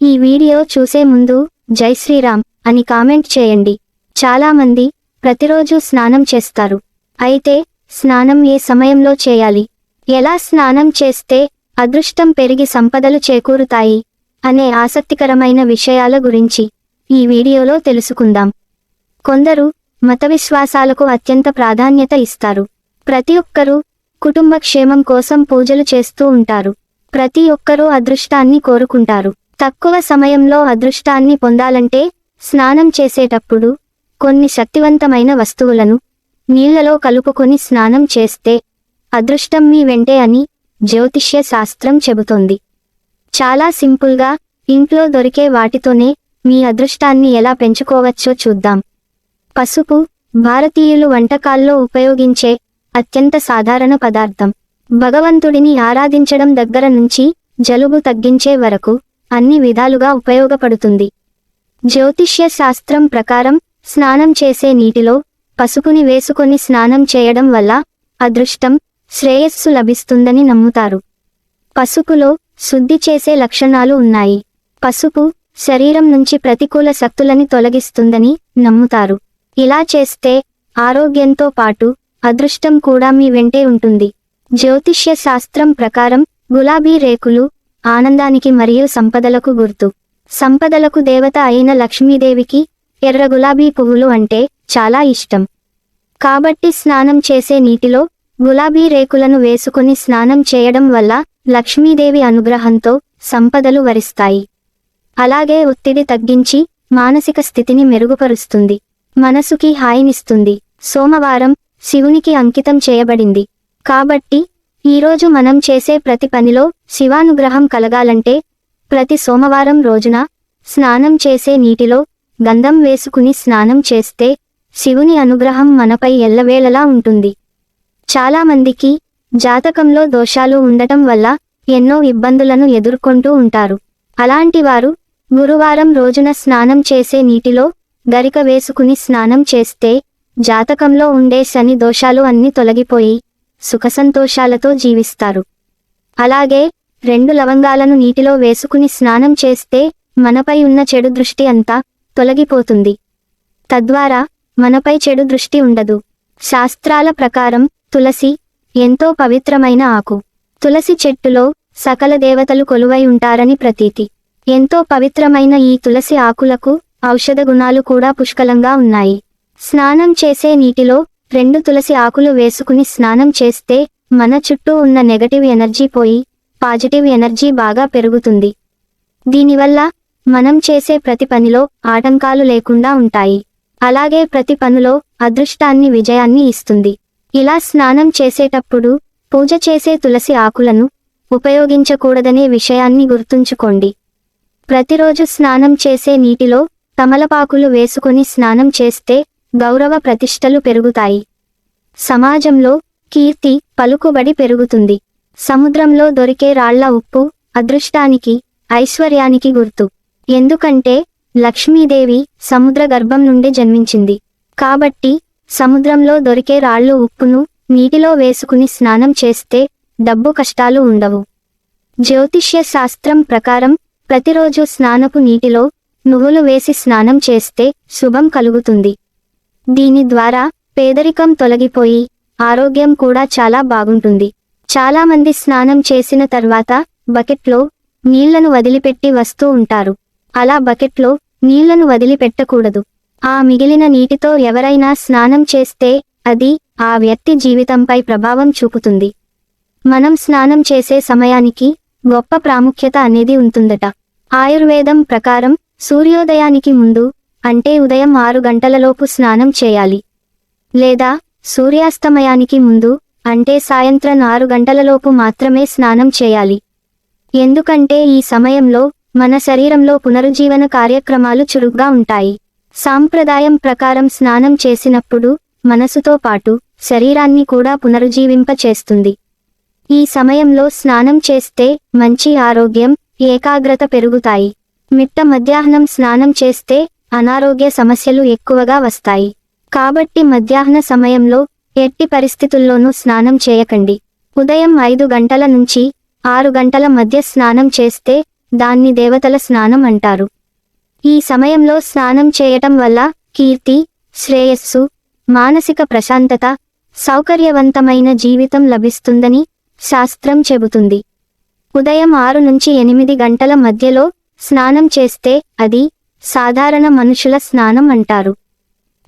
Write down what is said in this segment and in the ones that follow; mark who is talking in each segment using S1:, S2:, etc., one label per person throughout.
S1: ఈ వీడియో చూసే ముందు జై శ్రీరామ్ అని కామెంట్ చేయండి. చాలామంది ప్రతిరోజూ ప్రతిరోజు స్నానం చేస్తారు. అయితే స్నానం ఏ సమయంలో చేయాలి? ఎలా స్నానం చేస్తే అదృష్టం పెరిగి సంపదలు చేకూరుతాయి? అనే ఆసక్తికరమైన విషయాల గురించి ఈ వీడియోలో తెలుసుకుందాం. కొందరు మత విశ్వాసాలకు అత్యంత ప్రాధాన్యత ఇస్తారు. ప్రతి ఒక్కరూ కుటుంబ క్షేమం కోసం పూజలు చేస్తూ ఉంటారు. ప్రతి ఒక్కరూ అదృష్టాన్ని కోరుకుంటారు. తక్కువ సమయంలో అదృష్టాన్ని పొందాలంటే స్నానం చేసేటప్పుడు కొన్ని శక్తివంతమైన వస్తువులను నీళ్ళలో కలుపుకొని స్నానం చేస్తే అదృష్టం మీ వెంటే అని జ్యోతిష్య శాస్త్రం చెబుతోంది. చాలా సింపుల్గా ఇంట్లో దొరికే వాటితోనే మీ అదృష్టాన్ని ఎలా పెంచుకోవచ్చో చూద్దాం. పసుపు భారతీయులు వంటకాల్లో ఉపయోగించే అత్యంత సాధారణ పదార్థం. భగవంతుడిని ఆరాధించడం దగ్గర నుంచి జలుబు తగ్గించే వరకు అన్ని విధాలుగా ఉపయోగపడుతుంది. జ్యోతిష్య శాస్త్రం ప్రకారం స్నానం చేసే నీటిలో పసుపుని వేసుకొని స్నానం చేయడం వల్ల అదృష్టం శ్రేయస్సు లభిస్తుందని నమ్ముతారు. పసుపులో శుద్ధి చేసే లక్షణాలు ఉన్నాయి. పసుపు శరీరం నుంచి ప్రతికూల శక్తులని తొలగిస్తుందని నమ్ముతారు. ఇలా చేస్తే ఆరోగ్యంతో పాటు అదృష్టం కూడా మీ వెంటే ఉంటుంది. జ్యోతిష్య శాస్త్రం ప్రకారం గులాబీ రేకులు ఆనందానికి మరియు సంపదలకు గుర్తు. సంపదలకు దేవత అయిన లక్ష్మీదేవికి ఎర్ర గులాబీ పువ్వులు అంటే చాలా ఇష్టం. కాబట్టి స్నానం చేసే నీటిలో గులాబీ రేకులను వేసుకొని స్నానం చేయడం వల్ల లక్ష్మీదేవి అనుగ్రహంతో సంపదలు వరిస్తాయి. అలాగే ఒత్తిడి తగ్గించి మానసిక స్థితిని మెరుగుపరుస్తుంది. మనసుకి హాయినిస్తుంది. సోమవారం శివునికి అంకితం చేయబడింది. కాబట్టి ఈరోజు మనం చేసే ప్రతి పనిలో శివానుగ్రహం కలగాలంటే ప్రతి సోమవారం రోజున స్నానం చేసే నీటిలో గంధం వేసుకుని స్నానం చేస్తే శివుని అనుగ్రహం మనపై ఎల్లవేళలా ఉంటుంది. చాలా మందికి జాతకంలో దోషాలు ఉండటం వల్ల ఎన్నో ఇబ్బందులను ఎదుర్కొంటూ ఉంటారు. అలాంటి వారు గురువారం రోజున స్నానం చేసే నీటిలో గరిక వేసుకుని స్నానం చేస్తే జాతకంలో ఉండే శని దోషాలు అన్ని తొలగిపోయి సుఖసంతోషాలతో జీవిస్తారు. అలాగే రెండు లవంగాలను నీటిలో వేసుకుని స్నానం చేస్తే మనపై ఉన్న చెడు దృష్టి అంతా తొలగిపోతుంది. తద్వారా మనపై చెడు దృష్టి ఉండదు. శాస్త్రాల ప్రకారం తులసి ఎంతో పవిత్రమైన ఆకు. తులసి చెట్టులో సకల దేవతలు కొలువై ఉంటారని ప్రతీతి. ఎంతో పవిత్రమైన ఈ తులసి ఆకులకు ఔషధ గుణాలు కూడా పుష్కలంగా ఉన్నాయి. స్నానం చేసే నీటిలో రెండు తులసి ఆకులు వేసుకుని స్నానం చేస్తే మన చుట్టూ ఉన్న నెగటివ్ ఎనర్జీ పోయి పాజిటివ్ ఎనర్జీ బాగా పెరుగుతుంది. దీనివల్ల మనం చేసే ప్రతి పనిలో ఆటంకాలు లేకుండా ఉంటాయి. అలాగే ప్రతి పనిలో అదృష్టాన్ని విజయాన్ని ఇస్తుంది. ఇలా స్నానం చేసేటప్పుడు పూజ చేసే తులసి ఆకులను ఉపయోగించకూడదనే విషయాన్ని గుర్తుంచుకోండి. ప్రతిరోజు స్నానం చేసే నీటిలో తమలపాకులు వేసుకొని స్నానం చేస్తే గౌరవ ప్రతిష్టలు పెరుగుతాయి. సమాజంలో కీర్తి పలుకుబడి పెరుగుతుంది. సముద్రంలో దొరికే రాళ్ళ ఉప్పు అదృష్టానికి ఐశ్వర్యానికి గుర్తు. ఎందుకంటే లక్ష్మీదేవి సముద్ర గర్భం నుండి జన్మించింది. కాబట్టి సముద్రంలో దొరికే రాళ్ళు ఉప్పును నీటిలో వేసుకుని స్నానం చేస్తే డబ్బు కష్టాలు ఉండవు. జ్యోతిష్య శాస్త్రం ప్రకారం ప్రతిరోజు స్నానపు నీటిలో నువ్వులు వేసి స్నానం చేస్తే శుభం కలుగుతుంది. దీని ద్వారా పేదరికం తొలగిపోయి ఆరోగ్యం కూడా చాలా బాగుంటుంది. చాలా మంది స్నానం చేసిన తర్వాత బకెట్లో నీళ్ళను వదిలిపెట్టి వస్తూ ఉంటారు. అలా బకెట్లో నీళ్ళను వదిలిపెట్టకూడదు. ఆ మిగిలిన నీటితో ఎవరైనా స్నానం చేస్తే అది ఆ వ్యక్తి జీవితంపై ప్రభావం చూపుతుంది. మనం స్నానం చేసే సమయానికి గొప్ప ప్రాముఖ్యత అనేది ఉంటుందట. ఆయుర్వేదం ప్రకారం సూర్యోదయానికి ముందు అంటే ఉదయం ఆరు గంటలలోపు స్నానం చేయాలి. లేదా సూర్యాస్తమయానికి ముందు అంటే సాయంత్రం ఆరు గంటలలోపు మాత్రమే స్నానం చేయాలి. ఎందుకంటే ఈ సమయంలో మన శరీరంలో పునరుజ్జీవన కార్యక్రమాలు చురుగ్గా ఉంటాయి. సాంప్రదాయం ప్రకారం స్నానం చేసినప్పుడు మనసుతో పాటు శరీరాన్ని కూడా పునరుజ్జీవింప చేస్తుంది. ఈ సమయంలో స్నానం చేస్తే మంచి ఆరోగ్యం ఏకాగ్రత పెరుగుతాయి. మిట్ట మధ్యాహ్నం స్నానం చేస్తే అనారోగ్య సమస్యలు ఎక్కువగా వస్తాయి. కాబట్టి మధ్యాహ్న సమయంలో ఎట్టి పరిస్థితుల్లోనూ స్నానం చేయకండి. ఉదయం ఐదు గంటల నుంచి ఆరు గంటల మధ్య స్నానం చేస్తే దాన్ని దేవతల స్నానం అంటారు. ఈ సమయంలో స్నానం చేయటం వల్ల కీర్తి శ్రేయస్సు మానసిక ప్రశాంతత సౌకర్యవంతమైన జీవితం లభిస్తుందని శాస్త్రం చెబుతుంది. ఉదయం ఆరు నుంచి ఎనిమిది గంటల మధ్యలో స్నానం చేస్తే అది సాధారణ మనుషుల స్నానం అంటారు.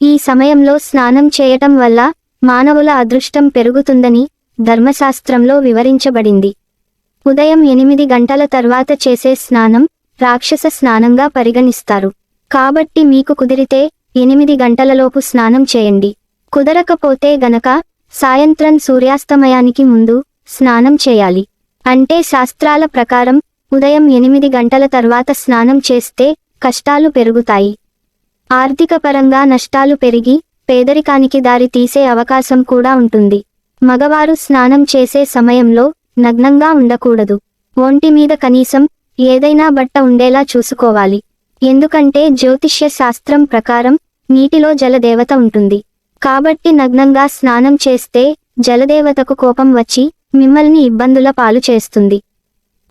S1: ఈ సమయంలో స్నానం చేయటం వల్ల మానవుల అదృష్టం పెరుగుతుందని ధర్మశాస్త్రంలో వివరించబడింది. ఉదయం ఎనిమిది గంటల తర్వాత చేసే స్నానం రాక్షస స్నానంగా పరిగణిస్తారు. కాబట్టి మీకు కుదిరితే ఎనిమిది గంటలలోపు స్నానం చేయండి. కుదరకపోతే గనక సాయంత్రం సూర్యాస్తమయానికి ముందు స్నానం చేయాలి. అంటే శాస్త్రాల ప్రకారం ఉదయం ఎనిమిది గంటల తర్వాత స్నానం చేస్తే కష్టాలు పెరుగుతాయి. ఆర్థికపరంగా నష్టాలు పెరిగి పేదరికానికి దారి తీసే అవకాశం కూడా ఉంటుంది. మగవారు స్నానం చేసే సమయంలో నగ్నంగా ఉండకూడదు. ఒంటి మీద కనీసం ఏదైనా బట్ట ఉండేలా చూసుకోవాలి. ఎందుకంటే జ్యోతిష్య శాస్త్రం ప్రకారం నీటిలో జలదేవత ఉంటుంది. కాబట్టి నగ్నంగా స్నానం చేస్తే జలదేవతకు కోపం వచ్చి మిమ్మల్ని ఇబ్బందుల పాలు చేస్తుంది.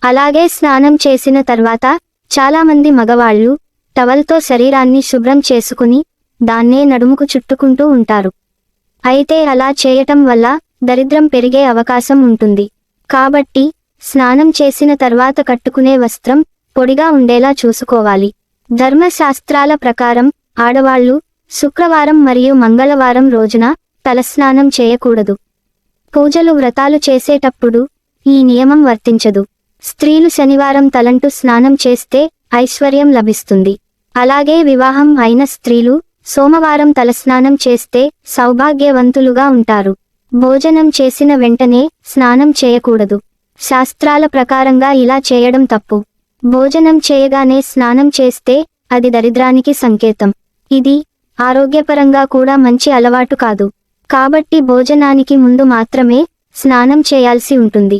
S1: అలాగే స్నానం చేసిన తర్వాత చాలామంది మగవాళ్ళు టవల్తో శరీరాన్ని శుభ్రం చేసుకుని దాన్నే నడుముకు చుట్టుకుంటూ ఉంటారు. అయితే అలా చేయటం వల్ల దరిద్రం పెరిగే అవకాశం ఉంటుంది. కాబట్టి స్నానం చేసిన తర్వాత కట్టుకునే వస్త్రం పొడిగా ఉండేలా చూసుకోవాలి. ధర్మశాస్త్రాల ప్రకారం ఆడవాళ్ళు శుక్రవారం మరియు మంగళవారం రోజున తలస్నానం చేయకూడదు. పూజలు వ్రతాలు చేసేటప్పుడు ఈ నియమం వర్తించదు. స్త్రీలు శనివారం తలంటూ స్నానం చేస్తే ఐశ్వర్యం లభిస్తుంది. అలాగే వివాహం అయిన స్త్రీలు సోమవారం తలస్నానం చేస్తే సౌభాగ్యవంతులుగా ఉంటారు. భోజనం చేసిన వెంటనే స్నానం చేయకూడదు. శాస్త్రాల ప్రకారంగా ఇలా చేయడం తప్పు. భోజనం చేయగానే స్నానం చేస్తే అది దరిద్రానికి సంకేతం. ఇది ఆరోగ్యపరంగా కూడా మంచి అలవాటు కాదు. కాబట్టి భోజనానికి ముందు మాత్రమే స్నానం చేయాల్సి ఉంటుంది.